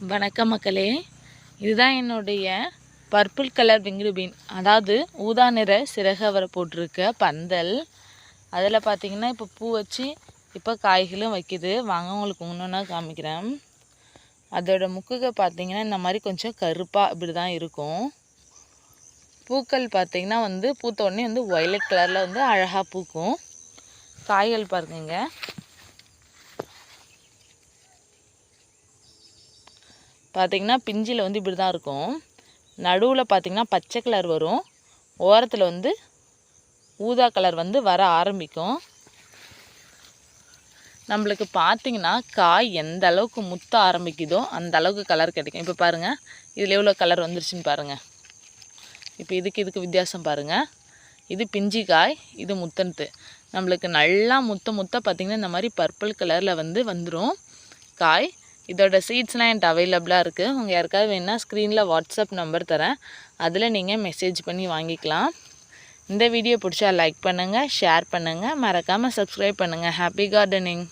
வணக்கம் மக்களே. இதுதான் என்னுடைய பர்பிள் கலர் விங்டு பீன் அதாவது ஊதா நிற சிறகவரை போட்டிருக்க பந்தல். அதில் பார்த்தீங்கன்னா இப்போ பூ வச்சு இப்போ காய்களும் வைக்குது. வாங்க உங்களுக்கு ஒன்று காமிக்கிறேன். அதோடய முக்குக பார்த்தீங்கன்னா இந்த மாதிரி கொஞ்சம் கருப்பாக இப்படி தான் இருக்கும். பூக்கள் பார்த்தீங்கன்னா வந்து பூத்த உடனே வந்து ஒயலட் கலரில் வந்து அழகாக பூக்கும். காய்கள் பாருங்க பார்த்திங்கன்னா பிஞ்சில் வந்து இப்படி தான் இருக்கும். நடுவில் பார்த்திங்கன்னா பச்சை கலர் வரும். ஓரத்தில் வந்து ஊதா கலர் வந்து வர ஆரம்பிக்கும். நம்மளுக்கு பார்த்திங்கன்னா காய் எந்த அளவுக்கு முத்த ஆரம்பிக்குதோ அந்த அளவுக்கு கலர் கிடைக்கும். இப்போ பாருங்கள் இதில் எவ்வளோ கலர் வந்துருச்சுன்னு பாருங்கள் இப்போ இதுக்கு இதுக்கு வித்தியாசம் பாருங்கள் இது பிஞ்சி காய் இது முத்தன்ட்டு. நம்மளுக்கு நல்லா முத்த முத்த பார்த்திங்கன்னா இந்த மாதிரி பர்பிள் கலரில் வந்து வந்துடும் காய் இதோட சீட்ஸ்லாம் என்கிட்ட அவைலபிளாக இருக்குது உங்கள் யாருக்காவது வேணால் ஸ்க்ரீனில் வாட்ஸ்அப் நம்பர் தரேன். அதில் நீங்கள் மெசேஜ் பண்ணி வாங்கிக்கலாம். இந்த வீடியோ பிடிச்சா லைக் பண்ணுங்கள் ஷேர் பண்ணுங்கள் மறக்காமல் சப்ஸ்கிரைப் பண்ணுங்கள் ஹாப்பி கார்டனிங்